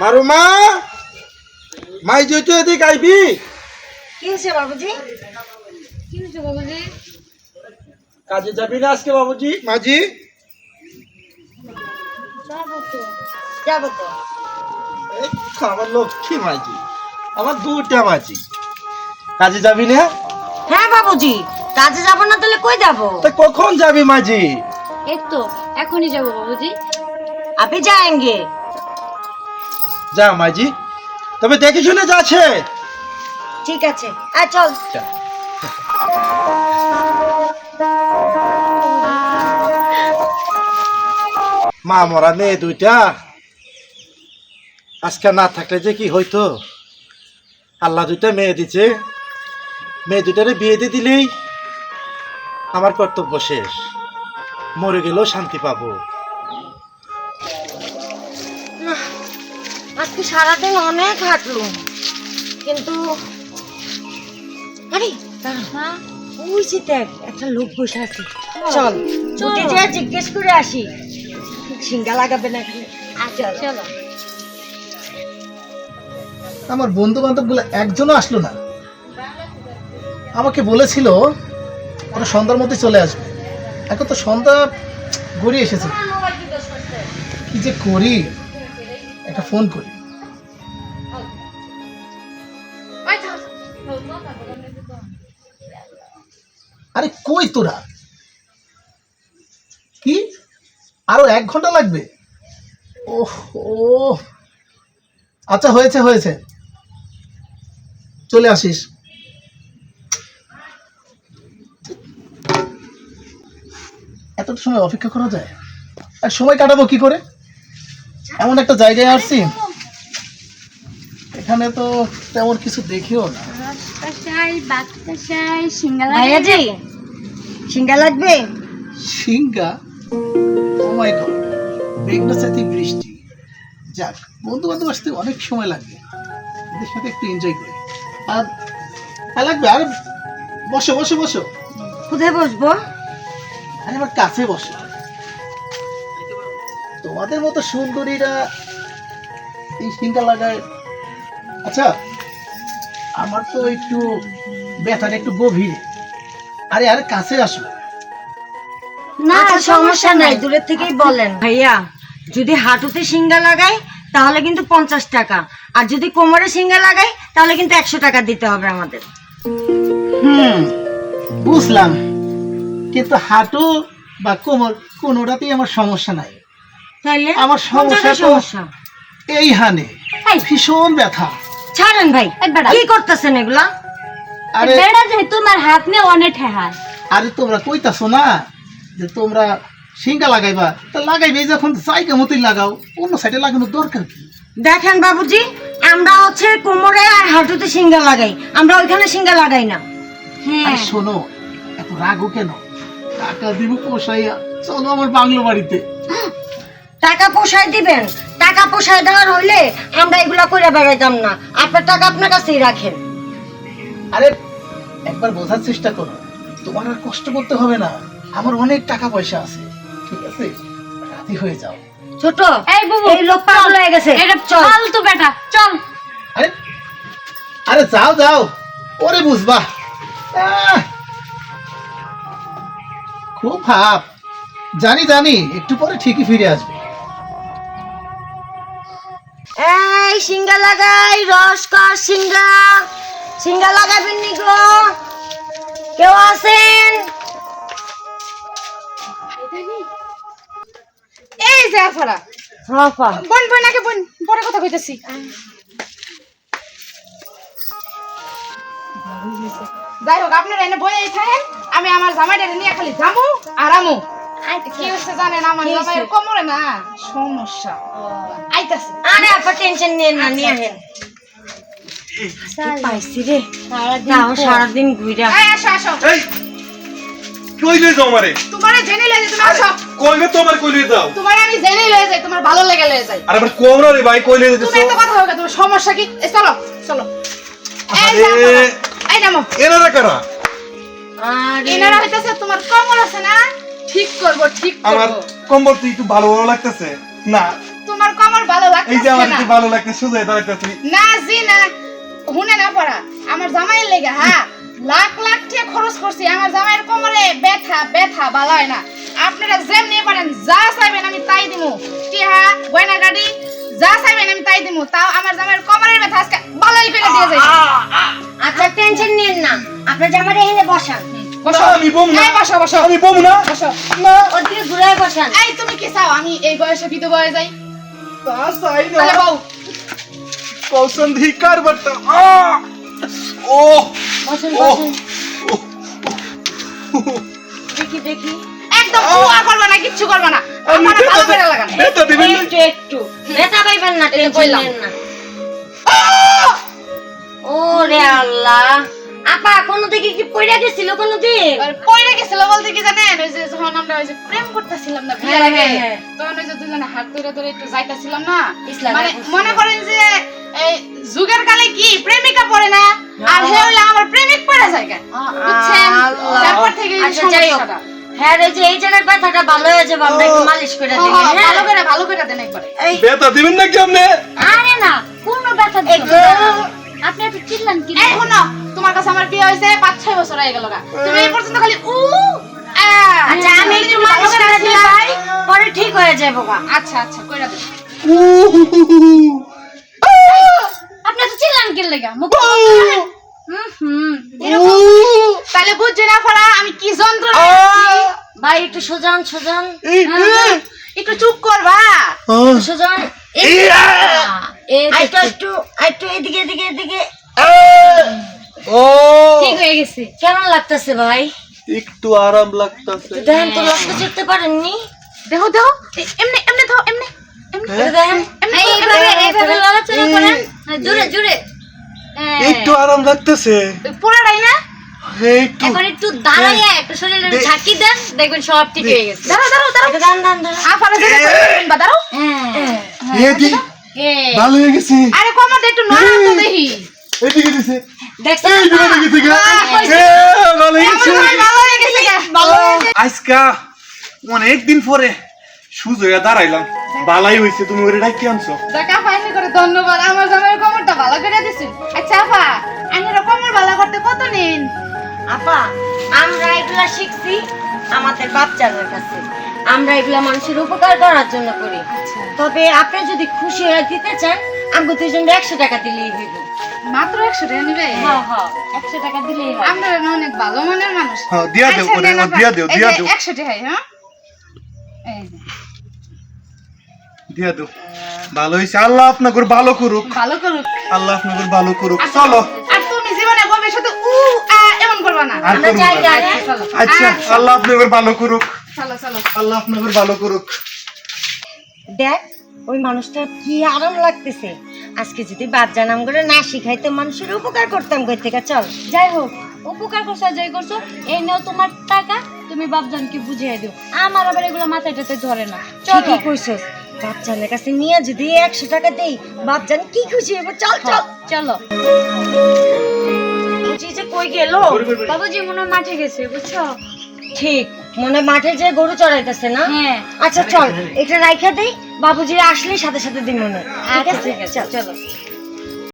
মারুমা মাই যেহেতু এদিক আইবি। কি হয়েছে বাবুজি? কি হয়েছে বাবুজি? কাজে যাবি না আজকে বাবুজি? মাঝি? যাব তো যাব তো। এই তো আমার লক্ষ্মী মাঝি আমার দুটা মাঝি। কাজে যাবি না? হ্যাঁ বাবুজি কাজে যাব না তাহলে কই যাব? তা কখন যাবি মাঝি? এই তো এখনই যাব বাবুজি। আপনি যাएंगे যা মাঝি তবে দেখে শুনে যাচ্ছে ঠিক আছে চল। মা মরা মেয়ে দুইটা। আজকে না থাকলে যে কি হইতো? আল্লাহ দুইটা মেয়ে দিছে। মেয়ে দুইটারে বিয়ে দিয়ে দিলেই আমার কর্তব্য শেষ। মরে গেলেও শান্তি পাবো। আজকে সারাদিন অনেক হাঁটলুম। কিন্তু আরে ওই যে দেখ একটা লোক বসে আছে। চল ছুটি যে জিজ্ঞেস করে আসি। সিঙ্গা লাগাবে না এখানে চল। চলো। আমার বন্ধু বান্ধবগুলো একজনও আসলো না। আমাকে বলেছিল ওরা সন্ধ্যার মধ্যে চলে আসবে। এখন তো সন্ধ্যা গড়িয়ে এসেছে। কি যে করি? একটা ফোন করি। আরে কই তোরা? কি? আরও এক ঘণ্টা লাগবে? ওহ। ও আচ্ছা হয়েছে হয়েছে। চলে আসিস। এতটা সময় অপেক্ষা করা যায়? আর সময় কাটাবো কি করে? এমন একটা জায়গায় আসছি। এখানে তো তেমন কিছু দেখিও না। সিঙ্গা লাগবে? সিঙ্গা ও মাই গড মেঘনা সাথে বৃষ্টি। যাক বন্ধু বান্ধব আসতে অনেক সময় লাগবে এদের সাথে একটু এনজয় করি। আর হ্যাঁ লাগবে? আর বসো বসো বসো। কোথায় বসবো? আরে আমার কাছে বসো। তোমাদের মতো সুন্দরীরা এই সিঙ্গা লাগায় আচ্ছা আমার তো একটু ব্যথাটা একটু গভীর। আরে আরে কাছে আসো। না আচ্ছা, সমস্যা নাই। দূরের থেকেই বলেন। ভাইয়া যদি হাঁটুতে সিঙ্গা লাগাই তাহলে কিন্তু পঞ্চাশ টাকা। আর যদি কোমরে সিঙ্গা লাগাই তাহলে কিন্তু একশো টাকা দিতে হবে আমাদের। হুম বুঝলাম। কিন্তু হাঁটু বা কোমর কোনোটাতেই আমার সমস্যা নাই। তাইলে? আমার সমস্যা সমস্যা? এই। হানে। ভীষণ ব্যথা। ছাড়েন ভাই কি করতেছেন এগুলা? বেড়া যেহেতু তোমার হাত নিয়ে অনেক ঠেহার আরে তোমরা কইতাছো না যে তোমরা সিঙ্গা লাগাইবা? তা লাগাইবে যখন জায়গা মতোই লাগাও অন্য সাইডে লাগানোর দরকার কি? দেখেন বাবুজি আমরা হচ্ছে কোমরে আর হাঁটুতে সিঙ্গা লাগাই আমরা ওইখানে সিঙ্গা লাগাই না। হ্যাঁ। শোনো এত রাগও কেন? টাকা দিব পোষাইয়া চলো আমার বাংলো বাড়িতে। টাকা পোষায় দিবেন টাকা পোষায় দেওয়ার হইলে আমরা এগুলা করে বেড়াইতাম না। আপনার টাকা আপনার কাছেই রাখেন। আরে একবার বোঝার চেষ্টা করো তোমার আর কষ্ট করতে হবে না। আমার অনেক টাকা পয়সা আছে। ঠিক আছে? রাজি হয়ে যাও। ছোট এই বুবু এই লোক পাগল হয়ে গেছে। এটা চল। ফালতু বেটা চল। আরে আরে যাও যাও। ওরে বুঝবা। আহ, খুব ভাব। জানি জানি একটু পরে ঠিকই ফিরে আসবে। সিঙ্গা লাগাই রস কর সিঙ্গা। সিঙ্গা লাগাবেন নি গো। কেউ আছেন? এই যে আফারা। বোন বোন আগে বোন পরে কথা কইতেছি। যাই হোক আপনারা এনে বই থাকেন আমি আমার জামাইটা নিয়ে খালি যামু আর আমু। কি হচ্ছে জানেন আমার জামাইয়ের কোমরে না। সমস্যা। আইতাছে। আরে আপা টেনশন নিয়ে না নিয়ে আহেন পাইছি রে? সারাদিন ঘুরে আসো আসো। এই যাও আমারে? তোমারে জেনে লয়ে তুমি আসো। কইবে তো আমার কই যাও তোমারে আমি জেনে লয়ে যাই তোমার ভালো লেগে লয়ে যাই আর রে ভাই তুমি কথা তোমার সমস্যা কি? চলো চলো। এই নামো। এনারা কারা? আরে। এনারা হইতাছে তোমার কোমর আছে না? ঠিক করব ঠিক আমার কম্বল তো একটু ভালো ভালো লাগতেছে। না। তোমার কমর ভালো এই যে আমার কি ভালো লাগতে সোজা দাঁড়াইতেছি না জি না। হুনে না পড়া। আমার জামাইয়ের লেগে হ্যাঁ? লাখ লাখ টাকা খরচ করছি আমার জামাইয়ের কোমরে ব্যথা ব্যথা ভালো হয় না। আপনারা যেমনি পারেন যা চাইবেন আমি তাই দিমু। টিহা গয়না গাড়ি যা চাইবেন আমি তাই দিমু। তাও আমার জামাইয়ের কোমরের ব্যথা আজকে ভালোই করে দিয়ে যাই। আচ্ছা টেনশন নিন না। আপনার জামাটা এনে বসান। আমি বম না। এই বসো বসো। আমি বম না। বসো। ওদিকে ঘুরে বসান। এই তুমি কি চাও? আমি এই বয়সে বিধু বয়ে যাই। তা চাই না। তাহলে বউ। কৌসন্ধি কারবারটা। ও! বসুন ও! বসুন। দেখি দেখি। একদম উয়া করবে না কিচ্ছু করবে না। আমি আমার ভালো করে লাগান। দিবেন না? একটু একটু। পাইবেন না টেনশন। নেন না। ও রে আল্লাহ। আপা কোনো দিকে কি পড়ে গেছিল কোনো দিন আর পয়রা গেছিল বলতে কি জানেন? ওই যে যখন আমরা ওই যে প্রেম করতেছিলাম না বিয়ের হ্যাঁ, আগে হ্যাঁ, হ্যাঁ। তখন ওই যে দুজনে হাত ধরে ধরে একটু যাইতাছিলাম না? মানে মনে করেন যে এই যুগের কালে কি প্রেমিকা পড়ে না? আর হে হইলে আমার প্রেমিক পড়ে যায় কেন? বুঝছেন তারপর থেকে আচ্ছা, যাই হোক। সমস্যাটা। হ্যাঁ রে যে এই জায়গার ব্যথাটা ভালো হয়ে যাবে আমরা একটু মালিশ করে দিই হ্যাঁ? ভালো করে ভালো করে দেন একবারে। এই ব্যথা দিবেন নাকি আপনি আরে না কোনো ব্যথা দিও একটু না। আপনি এত চিল্লান কি? এই শুনো তোমার কাছে আমার বিয়ে হয়েছে পাঁচ ছয় বছর হয়ে গেল তুমি এই পর্যন্ত খালি উ আচ্ছা আমি একটু করে করে দিলাম। পরে ঠিক হয়ে যাবে আচ্ছা আচ্ছা কইরা দেন আপনি এত চিল্লান কি লেগা মুখ হুম হুম তাহলে বুঝছি না ফরা আমি কি যন্ত্র ভাই একটু সোজান সোজান। একটু চুপ করবা। সোজান। একটু আইটো এদিকে এদিকে এদিকে। ও! ঠিক হয়ে গেছে। কেমন লাগতেছে ভাই? একটু আরাম লাগতাছে। দেখেন তো লক্ষ্য করতে পারেননি? দেখো দেখো। এমনি এমনি দাও এমনি হ্যাঁ, জোরে জোরে। হ্যাঁ। একটু আরাম লাগতেছে। পুরাটাই না? একটু। এখন একটু দাঁড়াইয়া একটু শরীরে ঝাঁকি দেন দেখবেন সব ঠিক হয়ে গেছে। দাঁড়াও দাঁড়াও দাঁড়াও। বা দাঁড়াও। হ্যাঁ। ভালো হয়ে গেছে। আরে কমাতে একটু নরম তো দেখি। এদিকে দিছে। দেখছেন এই দিকে দিকে থেকে। ভালো গেছে। আজকা অনেক দিন পরে সুজয়া দাঁড়াইলাম। বালাই হইছে তুমি ওরে ডাকি আনছো। দেখা ফাইনি করে ধন্যবাদ। আমার জামাইয়ের কোমরটা ভালো করে আচ্ছা আইনের কোমর ভালো করতে কত নিন? আপা আমরা এগুলা শিখছি আমাদের বাচ্চাদের কাছে। আমরা এগুলা মানুষের উপকার করার জন্য করি। তবে আপনি যদি খুশি হয়ে দিতে চান আমি দুজন একশো টাকা দিলেই হইব। মাত্র একশো টাকা নিবে? হ্যাঁ হ্যাঁ টাকা দিলেই হয়। আমরা অনেক ভালো মনের মানুষ। হ্যাঁ, দিয়া দেও, ওরে। দিয়া দেও, দিয়া দেও। হ্যাঁ? এই দিয়া দাও। ভালো হইছে। আল্লাহ আপনাকে ভালো করুক। ভালো করুক। আল্লাহ আপনাকে ভালো করুক। চলো। আর তুমি জীবনে ভবিষ্যতে উ আ এমন করবা না। আমরা যাই। আচ্ছা আল্লাহ আপনাকে ভালো করুক। চলো চলো। আল্লাহ আপনাকে ভালো করুক। দেখ ওই মানুষটার কি আরাম লাগতেছে? আজকে যদি বাচ্চা নাম করে না শিখাইতে মানুষের উপকার করতাম কই থেকে? চল। যাই হোক উপকার করছ যাই করছ এই নাও তোমার টাকা তুমি বাপজানকে বুঝিয়ে দিও। আমার আবার এগুলো মাথায় টাতে ধরে না। চলো। ঠিকই কইছস। বাচ্চানের কাছে নিয়ে যদি একশো টাকা দেই বাচ্চান কি খুশি হইব? চল চল। চলো। যে কই গেল? বাবুজি মনে হয় মাঠে গেছে বুঝছ? ঠিক মনে হয় মাঠে যে গরু চড়াইতেছে না? হ্যাঁ। আচ্ছা চল এটা রাইখা দেই। বাবুজি আসলে সাথে সাথে দিন মনে আচ্ছা, ঠিক আছে, চলো।